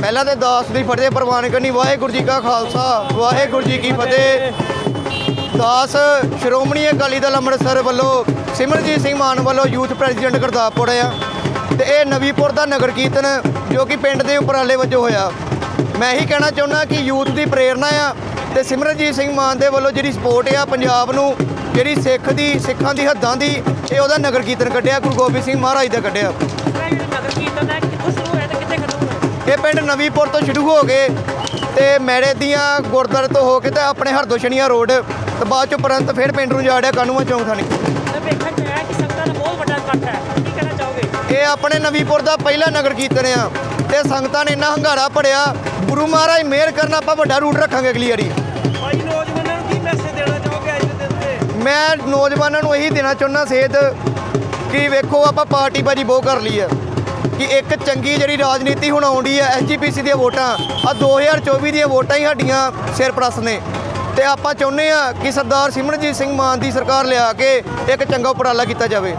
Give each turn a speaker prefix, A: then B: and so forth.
A: ਪਹਿਲਾਂ ਤੇ ਦਾਸ ਦੀ ਫਤਿਹ ਪ੍ਰਵਾਨ ਕਰਨੀ, ਵਾਹਿਗੁਰੂ ਜੀ ਕਾ ਖਾਲਸਾ, ਵਾਹਿਗੁਰੂ ਜੀ ਕੀ ਫਤਿਹ। ਦਾਸ ਸ਼੍ਰੋਮਣੀ ਅਕਾਲੀ ਦਲ ਅੰਮ੍ਰਿਤਸਰ ਵੱਲੋਂ ਸਿਮਰਜੀਤ ਸਿੰਘ ਮਾਨ ਵੱਲੋਂ ਯੂਥ ਪ੍ਰੈਜ਼ੀਡੈਂਟ ਗੁਰਦਾਸਪੁਰ ਆ ਤੇ ਇਹ ਨਵੀਪੁਰ ਦਾ ਨਗਰ ਕੀਰਤਨ ਜੋ ਕਿ ਪਿੰਡ ਦੇ ਉਪਰਾਲੇ ਵਜੋਂ ਹੋਇਆ। ਮੈਂ ਇਹੀ ਕਹਿਣਾ ਚਾਹੁੰਦਾ ਕਿ ਯੂਥ ਦੀ ਪ੍ਰੇਰਣਾ ਆ ਤੇ ਸਿਮਰਨਜੀਤ ਸਿੰਘ ਮਾਨ ਦੇ ਵੱਲੋਂ ਜਿਹੜੀ ਸਪੋਰਟ ਆ ਪੰਜਾਬ ਨੂੰ, ਜਿਹੜੀ ਸਿੱਖ ਦੀ, ਸਿੱਖਾਂ ਦੀ ਹੱਦਾਂ ਦੀ, ਇਹ ਉਹਦਾ ਨਗਰ ਕੀਰਤਨ ਕੱਢਿਆ, ਗੁਰੂ ਗੋਬਿੰਦ ਸਿੰਘ ਮਹਾਰਾਜ ਦਾ ਕੱਢਿਆ।
B: ਨਗਰ ਕੀਰਤਨ ਹੈ
A: ਇਹ ਪਿੰਡ ਨਵੀਂਪੁਰ ਤੋਂ ਸ਼ੁਰੂ ਹੋ ਗਏ ਤੇ ਮੈੜੇ ਦੀਆਂ ਗੁਰਦੁਆਰੇ ਤੋਂ ਹੋ ਕੇ ਤੇ ਆਪਣੇ ਹਰਦੋਸ਼ਣੀਆਂ ਰੋਡ ਤੇ ਬਾਅਦ ਚ ਉਪਰੰਤ ਫਿਰ ਪਿੰਡ ਨੂੰ ਜਾੜਿਆ ਕਾਨੂੰਆ ਚੌਂਕ ਥਾਣੀ।
B: ਤੇ ਵੇਖਣ ਚ ਆਇਆ ਕਿ ਸੰਗਤਾਂ ਦਾ ਬਹੁਤ ਵੱਡਾ ਇਕੱਠ ਹੈ। ਕੀ ਕਹਿਣਾ ਚਾਹੋਗੇ?
A: ਇਹ ਆਪਣੇ ਨਵੀਂਪੁਰ ਦਾ ਪਹਿਲਾ ਨਗਰ ਕੀਰਤਨ ਆ ਤੇ ਸੰਗਤਾਂ ਨੇ ਇੰਨਾ ਹੰਗਾਰਾ ਭਰਿਆ ਗੁਰੂ ਮਹਾਰਾਜ ਮਿਹਰ ਕਰਨਾ ਆਪਾਂ ਵੱਡਾ ਰੂਟ ਰੱਖਾਂਗੇ ਅਗਲੀ ਵਾਰੀ।
B: ਭਾਈ ਨੌਜਵਾਨਾਂ ਨੂੰ ਕੀ ਮੈਸੇਜ ਦੇਣਾ ਚਾਹੋਗੇ ਅੱਜ ਦੇ ਦਿਨ ਤੇ?
A: ਮੈਂ ਨੌਜਵਾਨਾਂ ਨੂੰ ਇਹੀ ਦੇਣਾ ਚਾਹੁੰਦਾ ਸੇਧ ਕਿ ਵੇਖੋ ਆਪਾਂ ਪਾਰਟੀ ਬਾਜੀ ਬਹੁਤ ਕਰ ਲਈ ਆ ਕਿ ਇੱਕ ਚੰਗੀ ਜਿਹੜੀ ਰਾਜਨੀਤੀ ਹੁਣ ਆਉਂਦੀ ਹੈ ਐਸਜੀਪੀਸੀ ਦੀਆਂ ਵੋਟਾਂ ਆ 2024 ਦੀਆਂ ਵੋਟਾਂ ਹੀ ਸਾਡੀਆਂ ਸਿਰਪ੍ਰਸਤ ਨੇ। ਤੇ ਆਪਾਂ ਚਾਹੁੰਦੇ ਆ ਕਿ ਸਰਦਾਰ ਸਿਮਰਨਜੀਤ ਸਿੰਘ ਮਾਨ ਦੀ ਸਰਕਾਰ ਲਿਆ ਕੇ ਇੱਕ ਚੰਗਾ ਉਪਰਾਲਾ ਕੀਤਾ ਜਾਵੇ।